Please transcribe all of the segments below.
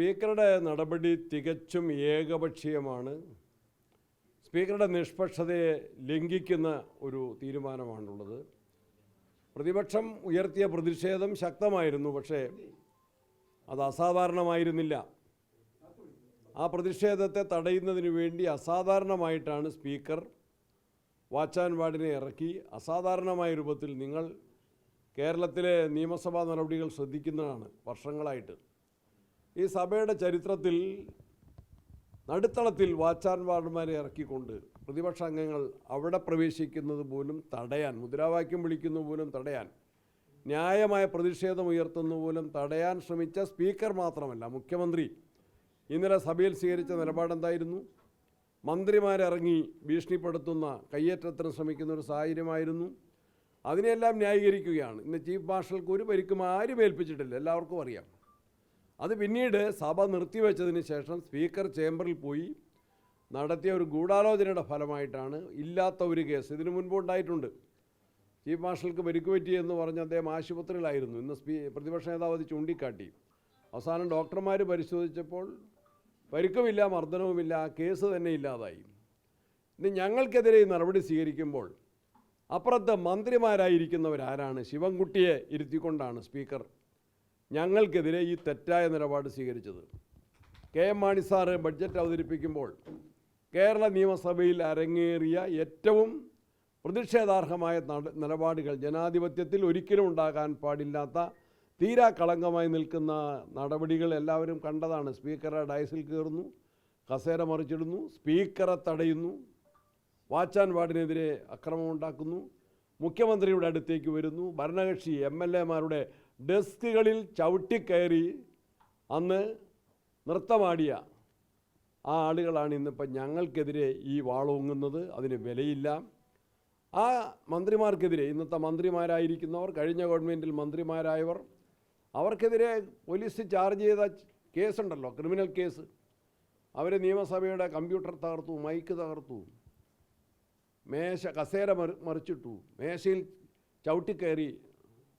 സ്പീക്കറുടെ നടപടി തികച്ചും ഏകപക്ഷീയമാണ്. സ്പീക്കറുടെ നിഷ്പക്ഷതയെ ലംഘിക്കുന്ന ഒരു തീരുമാനമാണുള്ളത്. പ്രതിപക്ഷം ഉയർത്തിയ പ്രതിഷേധം ശക്തമായിരുന്നു പക്ഷേ അത് അസാധാരണമായിരുന്നില്ല. ആ പ്രതിഷേധത്തെ തടയുന്നതിന് വേണ്ടി അസാധാരണമായിട്ടാണ് സ്പീക്കർ വാച്ചാൻ വാർഡിനെ ഇറക്കി. അസാധാരണമായ രൂപത്തിൽ നിങ്ങൾ കേരളത്തിലെ നിയമസഭാ നടപടികൾ ശ്രദ്ധിക്കുന്നതാണ് വർഷങ്ങളായിട്ട്. ഈ സഭയുടെ ചരിത്രത്തിൽ നടുത്തളത്തിൽ വാച്ചാൻമാർമാരെ ഇറക്കിക്കൊണ്ട് പ്രതിപക്ഷ അംഗങ്ങൾ അവിടെ പ്രവേശിക്കുന്നത് പോലും തടയാൻ മുദ്രാവാക്യം വിളിക്കുന്നത് പോലും തടയാൻ ന്യായമായ പ്രതിഷേധം ഉയർത്തുന്ന പോലും തടയാൻ ശ്രമിച്ച സ്പീക്കർ മാത്രമല്ല മുഖ്യമന്ത്രി ഇന്നലെ സഭയിൽ സ്വീകരിച്ച നിലപാടെന്തായിരുന്നു? മന്ത്രിമാരിറങ്ങി ഭീഷണിപ്പെടുത്തുന്ന കയ്യേറ്റത്തിന് ശ്രമിക്കുന്ന ഒരു സാഹചര്യമായിരുന്നു. അതിനെല്ലാം ന്യായീകരിക്കുകയാണ്. ഇന്ന് ചീഫ് മാർഷൽക്ക് ഒരു പരിക്കും ആരും ഏൽപ്പിച്ചിട്ടില്ല എല്ലാവർക്കും അറിയാം. അത് പിന്നീട് സഭ നിർത്തിവെച്ചതിന് ശേഷം സ്പീക്കർ ചേംബറിൽ പോയി നടത്തിയ ഒരു ഗൂഢാലോചനയുടെ ഫലമായിട്ടാണ് ഇല്ലാത്ത ഒരു കേസ് ഇതിനു മുൻപ് ഉണ്ടായിട്ടുണ്ട്. ചീഫ് മാർഷൽക്ക് പരിക്ക് പറ്റി എന്ന് പറഞ്ഞ് അദ്ദേഹം ആശുപത്രിയിലായിരുന്നു. ഇന്ന് സ്പീ പ്രതിപക്ഷ നേതാവ് അത് ചൂണ്ടിക്കാട്ടി. അവസാനം ഡോക്ടർമാർ പരിശോധിച്ചപ്പോൾ പരിക്കുമില്ല മർദ്ദനവുമില്ല ആ കേസ് തന്നെ ഇല്ലാതായി. ഇനി ഞങ്ങൾക്കെതിരെ ഈ നടപടി സ്വീകരിക്കുമ്പോൾ അപ്പുറത്ത് മന്ത്രിമാരായിരിക്കുന്നവരാരാണ് ശിവൻകുട്ടിയെ ഇരുത്തിക്കൊണ്ടാണ് സ്പീക്കർ ഞങ്ങൾക്കെതിരെ ഈ തെറ്റായ നിലപാട് സ്വീകരിച്ചത്. K M Mani sir budget അവതരിപ്പിക്കുമ്പോൾ കേരള നിയമസഭയിൽ അരങ്ങേറിയ ഏറ്റവും പ്രതിഷേധാർഹമായ നിലപാടുകൾ ജനാധിപത്യത്തിൽ ഒരിക്കലും ഉണ്ടാകാൻ പാടില്ലാത്ത തീരാ കളങ്കമായി നിൽക്കുന്ന നടപടികൾ എല്ലാവരും കണ്ടതാണ്. സ്പീക്കറെ ഡയസിൽ കയറുന്നു കസേര മറിച്ചിടുന്നു സ്പീക്കറെ തടയുന്നു വാച്ചാൻ വാർഡിനെതിരെ അക്രമമുണ്ടാക്കുന്നു മുഖ്യമന്ത്രിയുടെ അടുത്തേക്ക് വരുന്നു ഭരണകക്ഷി എം എൽ എമാരുടെ ഡെസ്കുകളിൽ ചവിട്ടിക്കയറി അന്ന് നൃത്തമാടിയ ആ ആളുകളാണ് ഇന്നിപ്പോൾ ഞങ്ങൾക്കെതിരെ ഈ വാളോങ്ങുന്നത് അതിന് വിലയില്ല. ആ മന്ത്രിമാർക്കെതിരെ ഇന്നത്തെ മന്ത്രിമാരായിരിക്കുന്നവർ കഴിഞ്ഞ ഗവൺമെന്റിൽ മന്ത്രിമാരായവർ അവർക്കെതിരെ പോലീസ് ചാർജ് ചെയ്ത കേസുണ്ടല്ലോ ക്രിമിനൽ കേസ്. അവർ നിയമസഭയുടെ കമ്പ്യൂട്ടർ തകർത്തു മൈക്ക് തകർത്തു. മേശ കസേര മറി മറിച്ചിട്ടു. മേശയിൽ ചവിട്ടിക്കയറി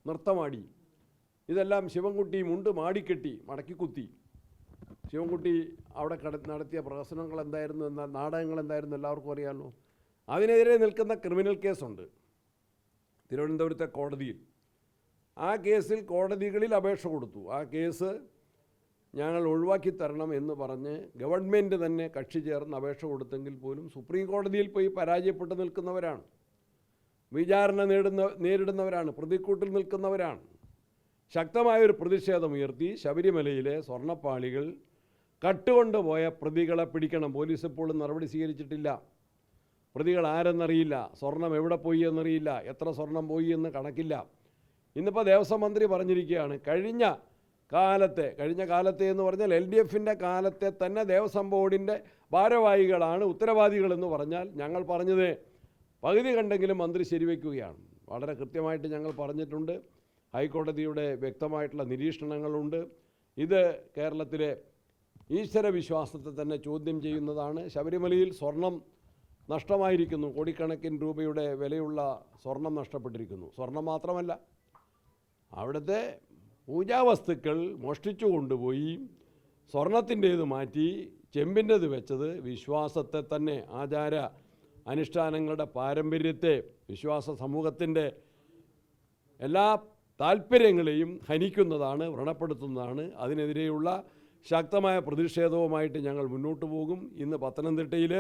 നൃത്തമാടി. ഇതെല്ലാം ശിവൻകുട്ടി മുണ്ട് മാടിക്കെട്ടി മടക്കി കുത്തി ശിവൻകുട്ടി അവിടെ കട നടത്തിയ പ്രഹസനങ്ങൾ എന്തായിരുന്നു എന്ന നാടകങ്ങൾ എന്തായിരുന്നു എല്ലാവർക്കും അറിയാമല്ലോ. അതിനെതിരെ നിൽക്കുന്ന ക്രിമിനൽ കേസുണ്ട് തിരുവനന്തപുരത്തെ കോടതിയിൽ. ആ കേസിൽ കോടതികളിൽ അപേക്ഷ കൊടുത്തു. ആ കേസ് ഞങ്ങൾ ഒഴിവാക്കി തരണം എന്ന് പറഞ്ഞ് ഗവൺമെന്റ് തന്നെ കക്ഷി ചേർന്ന് അപേക്ഷ കൊടുത്തെങ്കിൽ പോലും സുപ്രീം കോടതിയിൽ പോയി പരാജയപ്പെട്ട് നിൽക്കുന്നവരാണ്. വിചാരണ നേടുന്ന നേരിടുന്നവരാണ് പ്രതിക്കൂട്ടിൽ നിൽക്കുന്നവരാണ്. ശക്തമായൊരു പ്രതിഷേധമുയർത്തി ശബരിമലയിലെ സ്വർണപ്പാളികൾ കട്ടുകൊണ്ടുപോയ പ്രതികളെ പിടിക്കണം. പോലീസ് ഇപ്പോഴും നടപടി സ്വീകരിച്ചിട്ടില്ല. പ്രതികൾ ആരെന്നറിയില്ല. സ്വർണം എവിടെ പോയി എന്നറിയില്ല. എത്ര സ്വർണം പോയി എന്ന് കണക്കില്ല. ഇന്നിപ്പോൾ ദേവസ്വം മന്ത്രി പറഞ്ഞിരിക്കുകയാണ് കഴിഞ്ഞ കാലത്തെ കഴിഞ്ഞ കാലത്തെ എന്ന് പറഞ്ഞാൽ എൽ ഡി എഫിന്റെ കാലത്തെ തന്നെ ദേവസ്വം ബോർഡിന്റെ ഭാരവാഹികളാണ് ഉത്തരവാദികളെന്ന് പറഞ്ഞാൽ ഞങ്ങൾ പറഞ്ഞത് പകുതി കണ്ടെങ്കിലും മന്ത്രി ശരിവെക്കുകയാണ്. വളരെ കൃത്യമായിട്ട് ഞങ്ങൾ പറഞ്ഞിട്ടുണ്ട്. ഹൈക്കോടതിയുടെ വ്യക്തമായിട്ടുള്ള നിരീക്ഷണങ്ങളുണ്ട്. ഇത് കേരളത്തിലെ ഈശ്വര വിശ്വാസത്തെ തന്നെ ചോദ്യം ചെയ്യുന്നതാണ്. ശബരിമലയിൽ സ്വർണം നഷ്ടമായിരിക്കുന്നു. കോടിക്കണക്കിന് രൂപയുടെ വിലയുള്ള സ്വർണം നഷ്ടപ്പെട്ടിരിക്കുന്നു. സ്വർണം മാത്രമല്ല അവിടുത്തെ പൂജാവസ്തുക്കൾ മോഷ്ടിച്ചു കൊണ്ടുപോയി സ്വർണത്തിന്റേത് മാറ്റി ചെമ്പിന്റേത് വെച്ചത് വിശ്വാസത്തെ തന്നെ ആചാര അനുഷ്ഠാനങ്ങളുടെ പാരമ്പര്യത്തെ വിശ്വാസ സമൂഹത്തിന്റെ എല്ലാ താല്പര്യങ്ങളെയും ഹനിക്കുന്നതാണ് വ്രണപ്പെടുത്തുന്നതാണ്. അതിനെതിരെയുള്ള ശക്തമായ പ്രതിഷേധവുമായിട്ട് ഞങ്ങൾ മുന്നോട്ട് പോകും. ഇന്ന് പത്തനംതിട്ടയിൽ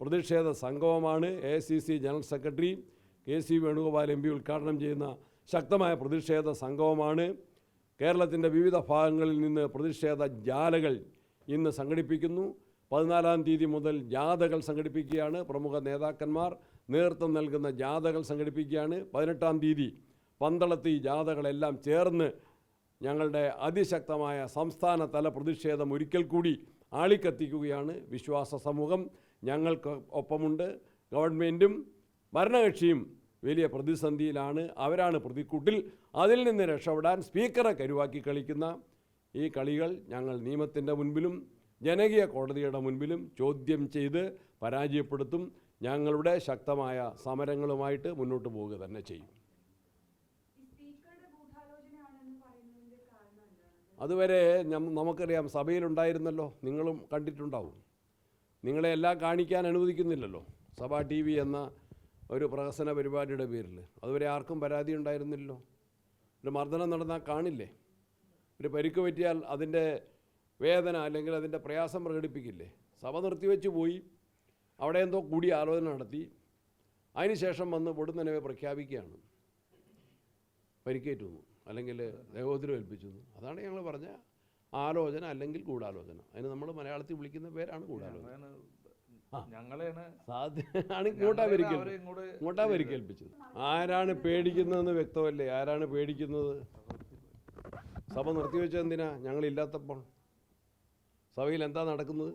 പ്രതിഷേധ സംഗമമാണ്. A general secretary K C Venugopal M P ഉദ്ഘാടനം ചെയ്യുന്ന ശക്തമായ പ്രതിഷേധ സംഗമമാണ്. കേരളത്തിന്റെ വിവിധ ഭാഗങ്ങളിൽ നിന്ന് പ്രതിഷേധ ജാലകൾ ഇന്ന് സംഘടിപ്പിക്കുന്നു. പതിനാലാം തീയതി മുതൽ ജാഥകൾ സംഘടിപ്പിക്കുകയാണ്. പ്രമുഖ നേതാക്കന്മാർ നേതൃത്വം നൽകുന്ന ജാഥകൾ സംഘടിപ്പിക്കുകയാണ്. പതിനെട്ടാം തീയതി പന്തളത്ത് ഈ ജാഥകളെല്ലാം ചേർന്ന് ഞങ്ങളുടെ അതിശക്തമായ സംസ്ഥാന തല പ്രതിഷേധം ഒരിക്കൽ കൂടി ആളിക്കത്തിക്കുകയാണ് വിശ്വാസ സമൂഹം. ഞങ്ങൾക്ക് ഒപ്പമുണ്ട്. ഗവൺമെന്റും ഭരണകക്ഷിയും വലിയ പ്രതിസന്ധിയിലാണ്. അവരാണ് പ്രതിക്കൂട്ടിൽ അതിൽ നിന്ന് രക്ഷപ്പെടാൻ സ്പീക്കറെ കരുവാക്കി കളിക്കുന്ന ഈ കളികൾ ഞങ്ങൾ നിയമത്തിന്റെ മുൻപിലും ജനകീയ കോടതിയുടെ മുൻപിലും ചോദ്യം ചെയ്ത് പരാജയപ്പെടുത്തും. ഞങ്ങളുടെ ശക്തമായ സമരങ്ങളുമായിട്ട് മുന്നോട്ട് പോവുക തന്നെ ചെയ്യും. അതുവരെ നമുക്കറിയാം സഭയിലുണ്ടായിരുന്നല്ലോ. നിങ്ങളും കണ്ടിട്ടുണ്ടാവും. നിങ്ങളെ എല്ലാം കാണിക്കാൻ അനുവദിക്കുന്നില്ലല്ലോ. സഭ ടി വി എന്ന ഒരു പ്രഹസന പരിപാടിയുടെ പേരിൽ അതുവരെ ആർക്കും പരാതി ഉണ്ടായിരുന്നില്ലല്ലോ. ഒരു മർദ്ദനം നടന്നാൽ കാണില്ലേ? ഒരു പരിക്ക് പറ്റിയാൽ അതിന്റെ വേദന അല്ലെങ്കിൽ അതിന്റെ പ്രയാസം പ്രകടിപ്പിക്കില്ലേ? സഭ നിർത്തിവെച്ച് പോയി. അവിടെ എന്തോ കൂടി ആലോചന നടത്തി. അതിനുശേഷം വന്ന് പൊടുന്നനവെ പ്രഖ്യാപിക്കുകയാണ്. പരിക്കേറ്റുന്നു അല്ലെങ്കിൽ ദേവോദ്രം ഏൽപ്പിച്ചു അതാണ് ഞങ്ങൾ പറഞ്ഞ ആലോചന അല്ലെങ്കിൽ ഗൂഢാലോചന. അതിന് നമ്മൾ മലയാളത്തിൽ വിളിക്കുന്ന പേരാണ് ഗൂഢാലോചന. സാധ്യമാണ് ഇങ്ങോട്ടാ പരിക്കേൽപ്പിച്ചത് ആരാണ് പേടിക്കുന്നതെന്ന് വ്യക്തമല്ലേ? ആരാണ് പേടിക്കുന്നത്? സഭ നിർത്തിവെച്ചത് എന്തിനാ? ഞങ്ങളില്ലാത്തപ്പോൾ. സഭയിൽ എന്താ നടക്കുന്നത്?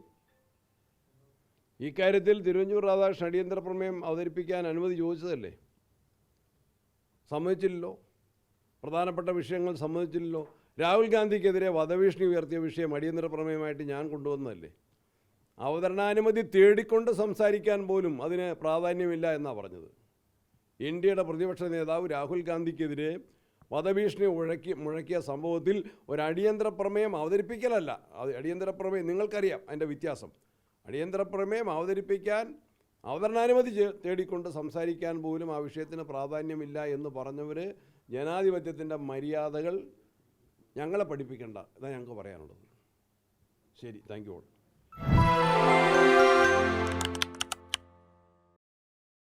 ഈ കാര്യത്തിൽ തിരുവഞ്ചൂർ രാധാകൃഷ്ണൻ അടിയന്തര പ്രമേയം അവതരിപ്പിക്കാൻ അനുമതി ചോദിച്ചതല്ലേ? സമ്മതിച്ചില്ലല്ലോ. പ്രധാനപ്പെട്ട വിഷയങ്ങൾ സംബന്ധിച്ചില്ലല്ലോ രാഹുൽ ഗാന്ധിക്കെതിരെ വധഭീഷണി ഉയർത്തിയ വിഷയം അടിയന്തര പ്രമേയമായിട്ട് ഞാൻ കൊണ്ടുവന്നതല്ലേ? അവതരണാനുമതി തേടിക്കൊണ്ട് സംസാരിക്കാൻ പോലും അതിന് പ്രാധാന്യമില്ല എന്നാണ് പറഞ്ഞത്. ഇന്ത്യയുടെ പ്രതിപക്ഷ നേതാവ് രാഹുൽ ഗാന്ധിക്കെതിരെ വധഭീഷണി മുഴക്കി മുഴക്കിയ സംഭവത്തിൽ ഒരു അടിയന്തര പ്രമേയം അവതരിപ്പിക്കലല്ല. അത് അടിയന്തര പ്രമേയം നിങ്ങൾക്കറിയാം അതിന്റെ വ്യത്യാസം. അടിയന്തര പ്രമേയം അവതരിപ്പിക്കാൻ അവതരണാനുമതി തേടിക്കൊണ്ട് സംസാരിക്കാൻ പോലും ആ വിഷയത്തിന് പ്രാധാന്യമില്ല എന്ന് പറഞ്ഞവർ ജനാധിപത്യത്തിന്റെ മര്യാദകൾ ഞങ്ങളെ പഠിപ്പിക്കേണ്ട ഇതാണ് ഞങ്ങൾക്ക് പറയാനുള്ളത്. ശരി താങ്ക് യു ഓൾ